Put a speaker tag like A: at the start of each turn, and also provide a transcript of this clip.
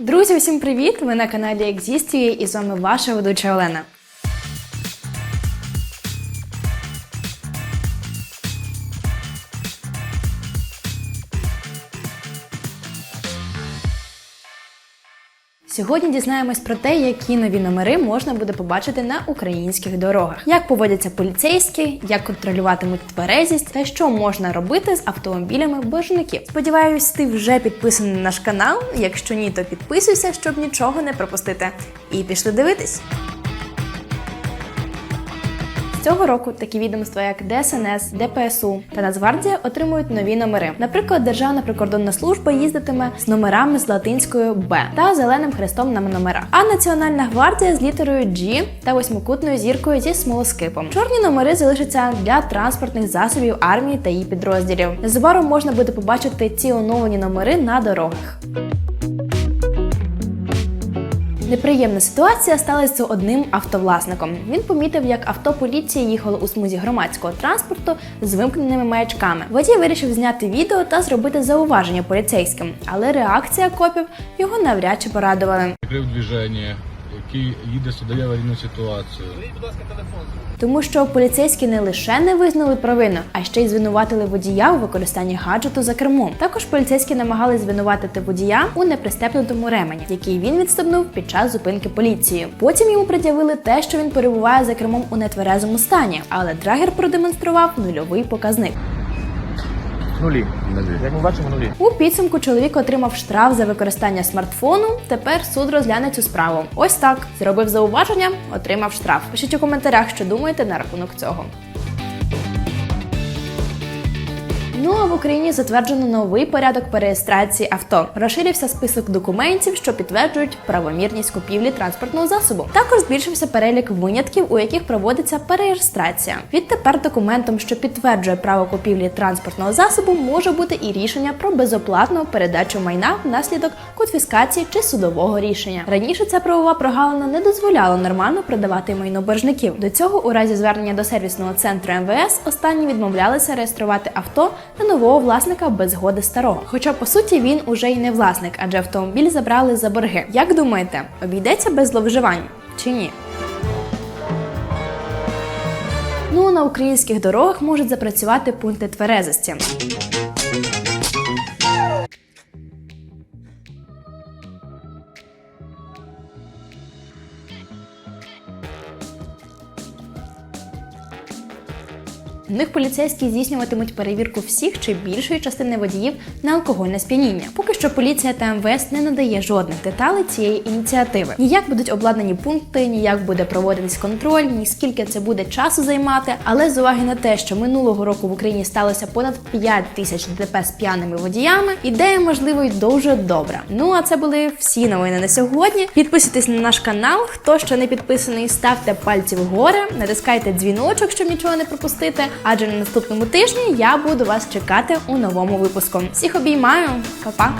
A: Друзі, усім привіт! Ви на каналі Екзістії і з вами ваша ведуча Олена. Сьогодні дізнаємось про те, які нові номери можна буде побачити на українських дорогах, як поводяться поліцейські, як контролюватимуть тверезість та що можна робити з автомобілями боржників. Сподіваюсь, ти вже підписаний на наш канал. Якщо ні, то підписуйся, щоб нічого не пропустити. І пішли дивитись. Цього року такі відомства, як ДСНС, ДПСУ та Нацгвардія отримують нові номери. Наприклад, Державна прикордонна служба їздитиме з номерами з латинською Б та зеленим хрестом на номерах. А Національна гвардія з літерою G та восьмикутною зіркою зі смолоскипом. Чорні номери залишаться для транспортних засобів армії та її підрозділів. Незабаром можна буде побачити ці оновлені номери на дорогах. Неприємна ситуація сталася з одним автовласником. Він помітив, як авто поліції їхало у смузі громадського транспорту з вимкненими маячками. Водій вирішив зняти відео та зробити зауваження поліцейським, але реакція копів його навряд чи порадували.
B: Прив движення, який їде судові аварійну ситуацію.
A: Тому що поліцейські не лише не визнали провину, а ще й звинуватили водія у використанні гаджету за кермом. Також поліцейські намагались звинуватити водія у непристепнутому ремені, який він відстебнув під час зупинки поліції. Потім йому пред'явили те, що він перебуває за кермом у нетверезому стані, але драгер продемонстрував нульовий показник.
C: Нулі. Як ми бачимо, нулі.
A: У підсумку чоловік отримав штраф за використання смартфону. Тепер суд розгляне цю справу. Ось так зробив зауваження, отримав штраф. Пишіть у коментарях, що думаєте на рахунок цього. Ну а в Україні затверджено новий порядок перереєстрації авто. Розширився список документів, що підтверджують правомірність купівлі транспортного засобу. Також збільшився перелік винятків, у яких проводиться перереєстрація. Відтепер документом, що підтверджує право купівлі транспортного засобу, може бути і рішення про безоплатну передачу майна внаслідок конфіскації чи судового рішення. Раніше ця правова прогалина не дозволяла нормально продавати майно боржників. До цього, у разі звернення до сервісного центру МВС, останні відмовлялися реєструвати авто на нового власника без згоди старого. Хоча по суті він уже й не власник, адже автомобіль забрали за борги. Як думаєте, обійдеться без зловживань чи ні? Ну на українських дорогах можуть запрацювати пункти тверезості. В них поліцейські здійснюватимуть перевірку всіх чи більшої частини водіїв на алкогольне сп'яніння. Поки що поліція та МВС не надає жодних деталей цієї ініціативи. Ніяк будуть обладнані пункти, ніяк буде проводитись контроль, ні скільки це буде часу займати. Але з уваги на те, що минулого року в Україні сталося понад 5 тисяч ДТП з п'яними водіями, ідея можливо й дуже добра. Ну а це були всі новини на сьогодні. Підписуйтесь на наш канал. Хто ще не підписаний, ставте пальці вгору, натискайте дзвіночок, щоб нічого не пропустити. Адже на наступному тижні я буду вас чекати у новому випуску. Всіх обіймаю, Па-па!